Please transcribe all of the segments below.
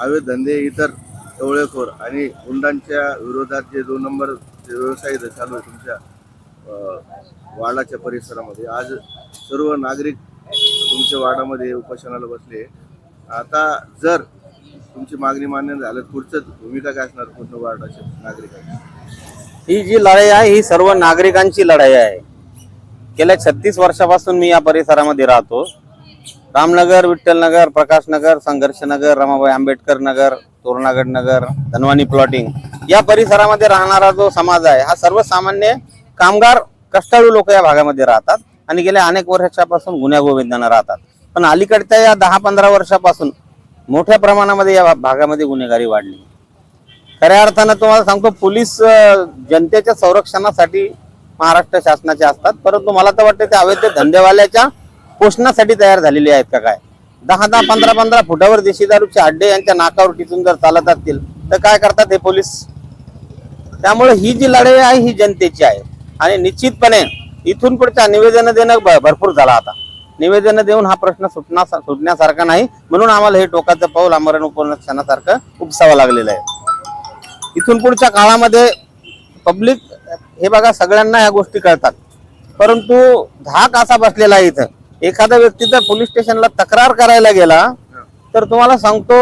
हवे धंदे इतर टवळेखोर आणि गुंडांच्या विरोधात जे दोन नंबर व्यवसाय इथं चालू आहे तुमच्या अं, वाडाच्या परिसरामध्ये. आज सर्व नागरिक तुमच्या वाडामध्ये उपोषणाला बसले आता जर तुमची मागणी मान्य झालं पुढचं भूमिका काय असणार पूर्ण वार्डाच्या नागरिकांची? ही जी लढाई आहे ही सर्व नागरिकांची लढाई आहे. गेल्या छत्तीस वर्षापासून मी या परिसरामध्ये राहतो. रामनगर विठ्ठलनगर प्रकाशनगर संघर्षनगर रमाबाई आंबेडकर नगर तोरणागड नगर धनवानी प्लॉटिंग या परिसरामध्ये राहणारा जो समाज आहे हा सर्वसामान्य कामगार कष्टाळू लोक या भागामध्ये राहतात आणि गेल्या अनेक वर्षापासून गुन्ह्या गोविंदानं राहतात. पण अलीकडच्या या दहा पंधरा वर्षापासून मोठ्या प्रमाणामध्ये या भागामध्ये गुन्हेगारी वाढली. खऱ्या अर्थानं तुम्हाला सांगतो पोलीस जनतेच्या संरक्षणासाठी महाराष्ट्र शासनाचे असतात परंतु मला तर वाटतं ते अवैध धंदेवाल्याच्या पोषणासाठी तयार झालेले आहेत का काय? दहा दहा पंधरा पंधरा फुटावर देशी दारूचे अड्डे यांच्या नाकावर टिचून जर चालत असतील तर काय करतात हे पोलीस? त्यामुळे ही जी लढाई आहे ही जनतेची आहे. आणि निश्चितपणे इथून पुढच्या निवेदन देणं भरपूर झाला आता. निवेदन देऊन हा प्रश्न सुटणार सुटण्यासारखा नाही म्हणून आम्हाला हे टोकाचं पाऊल आमरण उपन्यासारखं उपसावं लागलेलं आहे. इथून पुढच्या काळामध्ये पब्लिक हे बघा सगळ्यांना या गोष्टी कळतात. परंतु धाक असा बसलेला आहे इथं. एखादा व्यक्ती जर पोलीस स्टेशनला तक्रार करायला गेला तर तुम्हाला सांगतो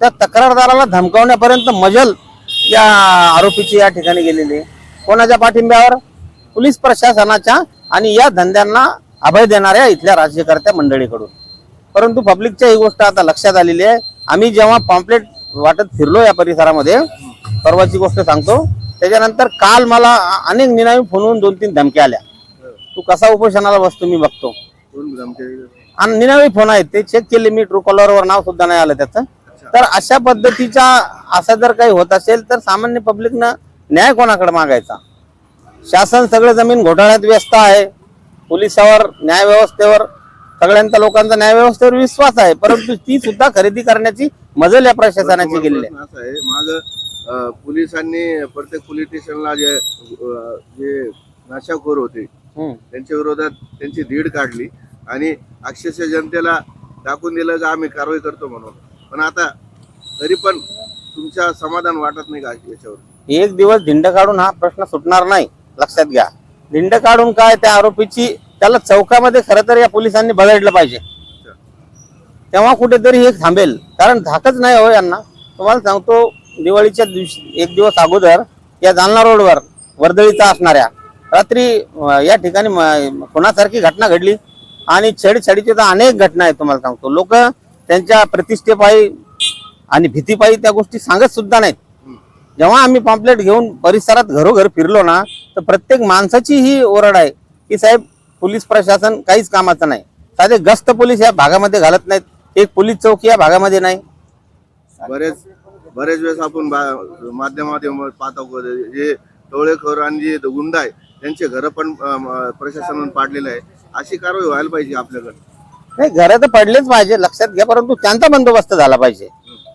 त्या तक्रारदाराला धमकावण्यापर्यंत मजल या आरोपीची या ठिकाणी गेलेली आहे. कोणाच्या पाठिंब्यावर? पोलीस प्रशासनाच्या आणि या धंद्यांना अभय देणाऱ्या इथल्या राज्यकर्त्या मंडळीकडून. परंतु पब्लिकच्या ही गोष्ट आता लक्षात आलेली आहे. आम्ही जेव्हा पॉम्पलेट वाटत फिरलो या परिसरामध्ये परवाची गोष्ट सांगतो. त्याच्यानंतर काल मला अनेक निनावी फोनवरून दोन तीन धमक्या आल्या. तू कसा उपोषणाला बसतो मी बघतो. आणि निनावी फोन आहेत ते चेक केले मी ट्रू कॉलरवर नाव सुद्धा नाही आलं त्याचं. तर अशा पद्धतीचा असं जर काही होत असेल तर सामान्य पब्लिकनं न्याय कोणाकडे मागायचा? शासन सगळं जमीन घोटाळ्यात व्यस्त आहे. पोलिसावर न्याय व्यवस्थेवर सगळ्यांचा लोकांचा न्याय व्यवस्थेवर विश्वास आहे. परंतु ती सुद्धा खरेदी करण्याची मजल या प्रशासनाची गेलेली आहे. माग पोलिसांनी प्रत्येक पोलीस स्टेशनला जे नशाखोर होते. त्यांच्या विरोधात त्यांची धीड काढली आणि अक्षरशः जनतेला दाखवून दिलं की आम्ही कारवाई करतो म्हणून. पण आता तरी पण तुमच्या समाधान वाटत नाही का याच्यावर? एक दिवस धिंड काढून हा प्रश्न सुटणार नाही लक्षात घ्या. धिंड काढून काय त्या आरोपीची त्याला चौकामध्ये खरं तर या पोलिसांनी बघितलं पाहिजे. तेव्हा कुठेतरी हे थांबेल. कारण धाकच नाही हो यांना. तुम्हाला सांगतो दिवाळीच्या दिवशी एक दिवस अगोदर या जालना रोडवर वर्दळीचा असणाऱ्या रात्री या ठिकाणी कोणासारखी घटना घडली? आणि छेडछाडीची तर अनेक घटना आहेत तुम्हाला सांगतो. लोक त्यांच्या प्रतिष्ठेपायी आणि भीतीपायी त्या गोष्टी सांगत सुद्धा नाहीत. जेव्हा आम्ही पॉम्पलेट घेऊन परिसरात घरोघर फिरलो ना तर प्रत्येक माणसाची ही ओरड आहे की साहेब पोलीस प्रशासन काहीच कामाचं नाही. साधे गस्त पोलीस या भागामध्ये घालत नाहीत. एक पोलीस चौकी या भागामध्ये नाही. बरेच बरेच वेळेस आपण बा- पाहतो जे टोळेखोर आणि जे गुंड आहे त्यांचे घर पण प्रशासनानं पाडलेलं आहे. अशी कारवाई व्हायला पाहिजे आपल्याकडे. नाही घरं तर पडलेच पाहिजे लक्षात घ्या परंतु त्यांचा बंदोबस्त झाला पाहिजे.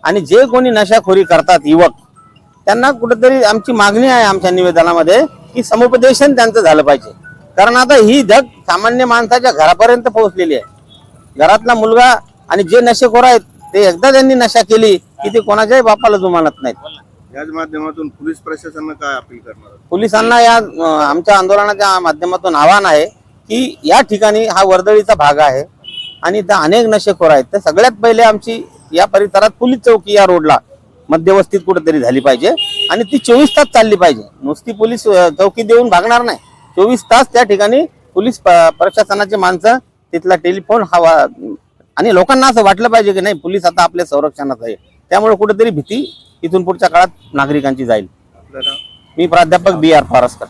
आणि जे कोणी नशाखोरी करतात युवक त्यांना कुठेतरी आमची मागणी आहे आमच्या निवेदनामध्ये की समुपदेशन त्यांचं झालं पाहिजे. कारण आता ही धग सामान्य माणसाच्या घरापर्यंत पोहोचलेली आहे. घरातला मुलगा आणि जे नशेखोर आहेत ते एकदा त्यांनी नशा केली की ते कोणाच्याही बापाला जुमानत नाहीत. याच माध्यमातून पोलीस प्रशासन काय अपील करणार पोलिसांना या आमच्या आंदोलनाच्या माध्यमातून आव्हान आहे की या ठिकाणी हा वर्दळीचा भाग आहे आणि त्या अनेक नशेखोर आहेत. तर सगळ्यात पहिले आमची या परिसरात पोलीस चौकी या रोडला मध्यवस्थित कुठेतरी झाली पाहिजे आणि ती चोवीस तास चालली पाहिजे. नुसती पोलीस अं, चौकी देऊन भागणार नाही. चोवीस तास त्या ठिकाणी पोलीस प- प्रशासनाचे माणसं तिथला टेलिफोन हवा आणि लोकांना असं वाटलं पाहिजे की नाही पोलीस आता आपल्या संरक्षणात आहे. त्यामुळे कुठेतरी भीती इथून पुढच्या काळात नागरिकांची जाईल. मी प्राध्यापक बी आर फारसकर.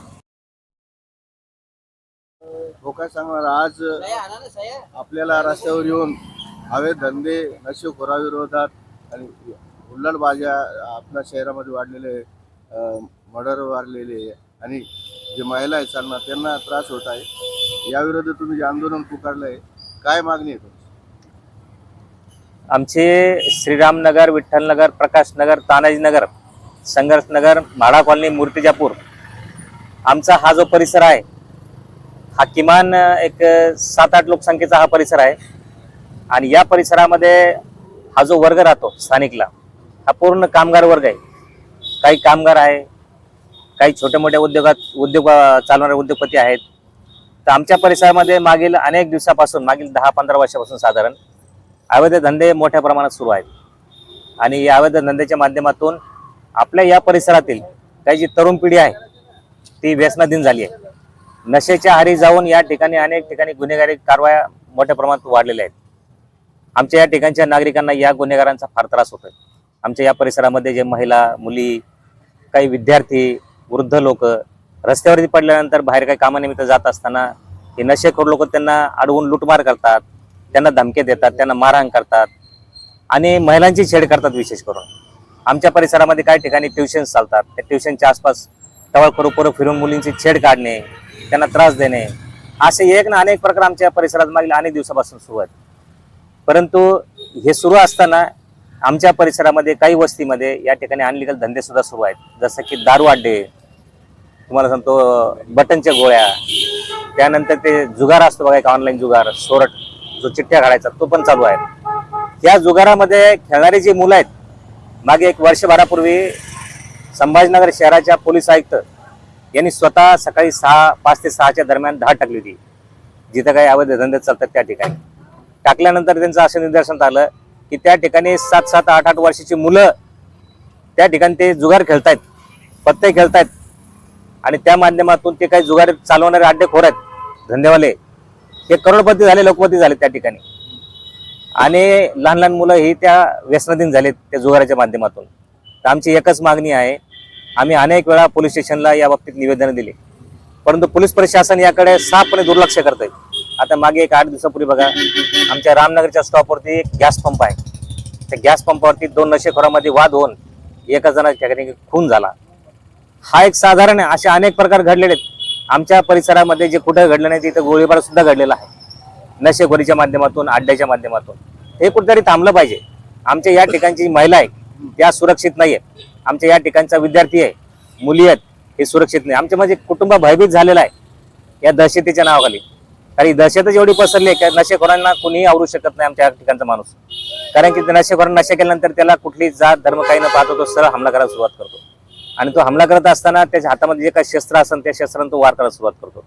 हो काय सांगणार? आज आपल्याला रस्त्यावर येऊन हवे धंदे नशेखोराविरोधात आणि हुल्लडबाज्या आपल्या शहरामध्ये वाढलेले मर्डर वाढलेले आणि जे महिला आहेत चालणार त्यांना त्रास होत आहे. याविरोधात तुम्ही जे आंदोलन पुकारलं आहे काय मागणी आहे तुमची? आमचे श्रीरामनगर विठ्ठलनगर प्रकाशनगर तानाजीनगर संघर्षनगर म्हाडा कॉलनी मूर्तिजापूर. आमचा हा जो परिसर आहे हा किमान एक सात आठ लोकसंख्येचा हा परिसर आहे. आणि या परिसरामध्ये हा जो वर्ग राहतो स्थानिकला हा पूर्ण कामगार वर्ग आहे. काही कामगार आहे काही छोट्या मोठ्या उद्योगात उद्योग चालणारे उद्योगपती आहेत. तर आमच्या परिसरामध्ये मागील अनेक दिवसापासून मागील दहा पंधरा वर्षापासून साधारण अवैध धंदे मोठ्या प्रमाणात सुरू आहेत. आणि या अवैध धंद्याच्या माध्यमातून आपल्या या परिसरातील काही जी तरुण पिढी आहे ती व्यसनाधीन झाली आहे. नशेच्या हारी जाऊन या ठिकाणी अनेक ठिकाणी गुन्हेगारी कारवाया मोठ्या प्रमाणात वाढलेल्या आहेत. आमच्या या ठिकाणच्या नागरिकांना या गुन्हेगारांचा फार त्रास होतोय. आमच्या या परिसरामध्ये जे महिला मुली काही विद्यार्थी वृद्ध लोक रस्त्यावरती पडल्यानंतर बाहेर काही कामानिमित्त जात असताना हे नशेखोर लोक त्यांना अडवून लुटमार करतात. त्यांना धमके देतात त्यांना मारहाण करतात आणि महिलांची छेड करतात विशेष करून. आमच्या परिसरामध्ये काही ठिकाणी ट्युशन्स चालतात. त्या ट्युशनच्या आसपास टवळ करू पोरं फिरून मुलींची छेड काढणे त्यांना त्रास देणे असे एक ना अनेक प्रकार आमच्या परिसरात मागील अनेक दिवसापासून सुरू आहेत. परंतु हे सुरू असताना आमच्या परिसरामध्ये काही वस्तीमध्ये या ठिकाणी अनलिगल धंदे सुद्धा सुरू आहेत. जसं की दारू अड्डे तुम्हाला सांगतो बटनच्या गोळ्या त्यानंतर ते जुगार असतो बघा एक ऑनलाईन जुगार सोरट. जो चिठ्ठ्या काढायचा तो पण चालू आहे. या जुगारामध्ये खेळणारी जी मुलं आहेत मागे एक वर्षभरापूर्वी संभाजीनगर शहराच्या पोलीस आयुक्त यांनी स्वतः सकाळी सहा पाच ते सहाच्या दरम्यान धाड टाकली होती. जिथं काही अवैध धंदे चालतात त्या ठिकाणी. टाकल्यानंतर त्यांचं असं निदर्शनात आलं की त्या ठिकाणी सात सात आठ आठ वर्षाची मुलं त्या ठिकाणी ते जुगार खेळतायत पत्ते खेळतायत. आणि त्या माध्यमातून ते काही जुगार चालवणारे अड्डेखोर आहेत धंदेवाले हे करोडपती झाले लोकपती झाले त्या ठिकाणी. आणि लहान लहान मुलं ही त्या व्यसनाधीन झालेत त्या जुगाराच्या माध्यमातून. तर आमची एकच मागणी आहे आम्ही अनेक वेळा पोलीस स्टेशनला या बाबतीत निवेदन दिले. परंतु पोलीस प्रशासन याकडे साफपणे दुर्लक्ष करत आहे आता मागे एक आठ दिवसापूर्वी बघा आमच्या रामनगरच्या स्टॉपवरती एक गॅस पंप आहे. त्या गॅस पंपावरती दोन नशेखोरामध्ये वाद होऊन एका जणाच्या ठिकाणी खून झाला. हा एक साधारण आहे असे अनेक प्रकार घडलेले आहेत. आमच्या परिसरामध्ये जे कुठं घडलं नाही तिथं गोळीबार सुद्धा घडलेला आहे. नशेखोरीच्या माध्यमातून अड्ड्याच्या माध्यमातून. हे कुठेतरी थांबलं पाहिजे. आमच्या या ठिकाणची जी महिला आहे त्या सुरक्षित नाही आहे आमच्या या ठिकाणचा विद्यार्थी आहे मुली आहेत हे सुरक्षित नाही. आमच्या म्हणजे कुटुंब भयभीत झालेलं आहे या दहशतीच्या नावाखाली. कारण दहशतच एवढी पसरली आहे की नशेखोरांना कुणीही आवरू शकत नाही आमच्या या ठिकाणचा माणूस. कारण की नशेखोरांना नशे केल्यानंतर त्याला कुठली जात धर्म काही न पाहतो तो सरळ हमला करायला सुरुवात करतो. आणि तो हमला करत असताना त्याच्या हातामध्ये जे काही शस्त्र असेल त्या शस्त्रांना तो वार करायला सुरुवात करतो.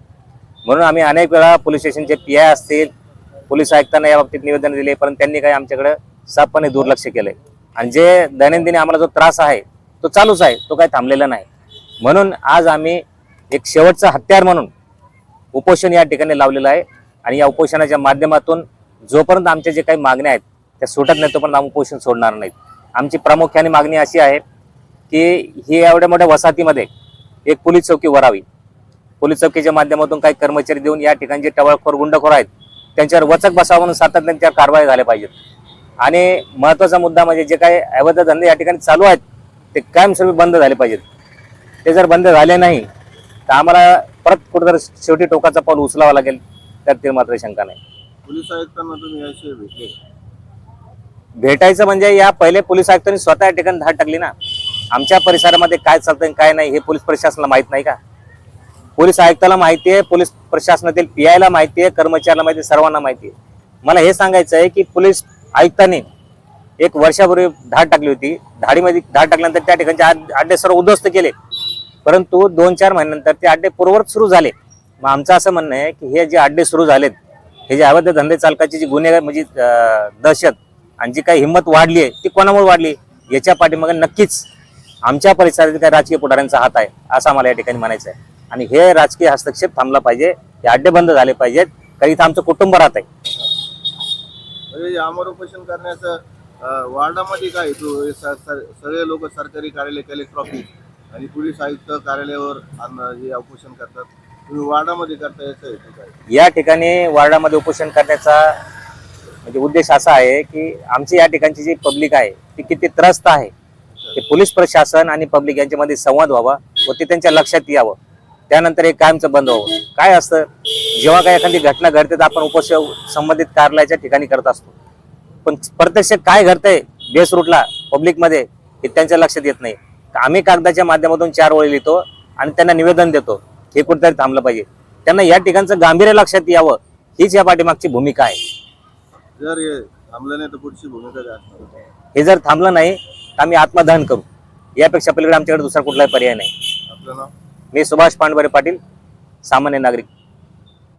म्हणून आम्ही अनेक वेळा पोलीस स्टेशनचे पी आय असतील पोलीस आयुक्तांना या बाबतीत निवेदन दिले पण त्यांनी काही आमच्याकडे साफपणे दुर्लक्ष केलंय आणि जे दैनंदिन आम्हाला जो त्रास आहे तो चालूच आहे तो काही थांबलेला नाही. म्हणून आज आम्ही एक शेवटचा हत्यार म्हणून उपोषण या ठिकाणी लावलेलं आहे. आणि या उपोषणाच्या माध्यमातून जोपर्यंत आमच्या जे काही मागण्या आहेत त्या सुटत नाही तोपर्यंत आम्ही उपोषण सोडणार नाहीत. आमची प्रामुख्याने मागणी अशी आहे की ही एवढ्या मोठ्या वसाहतीमध्ये एक पोलीस चौकी वरावी पोलीस चौकीच्या माध्यमातून काही कर्मचारी देऊन या ठिकाणी जे टवळखोर गुंडखोर आहेत त्यांच्यावर वचक बसावं म्हणून सातत्याने त्या कारवाई झाल्या पाहिजेत आणि महत्त्वाचा मुद्दा म्हणजे जे काही अवैध धंदे या ठिकाणी चालू आहेत ते कायमस्वरूपी बंद झाले पाहिजेत. ते जर बंद झाले नाही तर आम्हाला परत कुठेतरी शेवटी टोकाचा पाऊल उचलावा लागेल त्यात ते मात्र शंका नाही. पोलीस आयुक्तांना तुम्ही याशिवाय भेटले? भेटायचं म्हणजे या पहिले पोलीस आयुक्तांनी स्वतः या ठिकाणी धाड टाकली ना. आमच्या परिसरामध्ये काय चालतंय आणि काय नाही हे पोलीस प्रशासनाला माहीत नाही का? पोलीस आयुक्ताला माहिती आहे पोलीस प्रशासनातील पी आयला माहिती आहे कर्मचाऱ्याला माहिती आहे सर्वांना माहिती आहे. मला हे सांगायचं आहे की पोलीस आयुक्तांनी एक वर्षापूर्वी धाड टाकली होती. धाडीमध्ये धाड टाकल्यानंतर त्या ठिकाणचे अड्डे सर्व उद्ध्वस्त केले. परंतु दोन चार महिन्यानंतर ते अड्डे पूर्ववत सुरू झाले. मग आमचं असं म्हणणं आहे की हे जे अड्डे सुरू झालेत हे जे अवैध धंदे चालकाची जी गुन्हेगार म्हणजे दहशत आणि जी काही हिंमत वाढली आहे ती कोणामुळे वाढली? याच्या पाठीमागे नक्कीच आमच्या परिसरातील काही राजकीय पुढाऱ्यांचा हात आहे असं आम्हाला या ठिकाणी म्हणायचं आहे आणि हे राजकीय हस्तक्षेप थांबला पाहिजे हे अड्डे बंद झाले पाहिजेत कारण इथं आमचं कुटुंब राहत आहे. म्हणजे आमर उपोषण करण्याचं वार्डामध्ये काय सगळे लोक सरकारी कार्यालय कलेक्टर ऑफिस आणि पोलीस आयुक्त कार्यालयावर हे उपोषण करतात. तुम्ही वार्डामध्ये करता याचं हेतू काय? या ठिकाणी वार्डामध्ये उपोषण करण्याचा म्हणजे उद्देश असा आहे की आमची या ठिकाणची जी पब्लिक आहे ती किती त्रस्त आहे. हे पोलीस प्रशासन आणि पब्लिक यांच्यामध्ये संवाद व्हावा व ते त्यांच्या लक्षात यावं. त्यानंतर हे कायमचं बंद व्हावं. काय असतं? जेव्हा काही एखादी घटना घडते तर आपण उपोष संबंधित कार्यालयाच्या ठिकाणी करत असतो. पण प्रत्यक्ष काय घडतंय बेस रूटला पब्लिकमध्ये हे त्यांच्या लक्षात येत नाही. आम्ही कागदाच्या माध्यमातून चार ओळी लिहितो आणि त्यांना निवेदन देतो हे कुठेतरी थांबलं पाहिजे. त्यांना या ठिकाणचं गांभीर्य लक्षात यावं हीच या पाठीमागची भूमिका आहे. जर थांबलं नाही तर पुढची भूमिका काय हे जर थांबलं नाही आम्ही आत्मदहन करू. यापेक्षा पलीकडे आमच्याकडे दुसरा कुठलाही पर्याय नाही. मी सुभाष पांडवरे पाटील सामान्य नागरिक.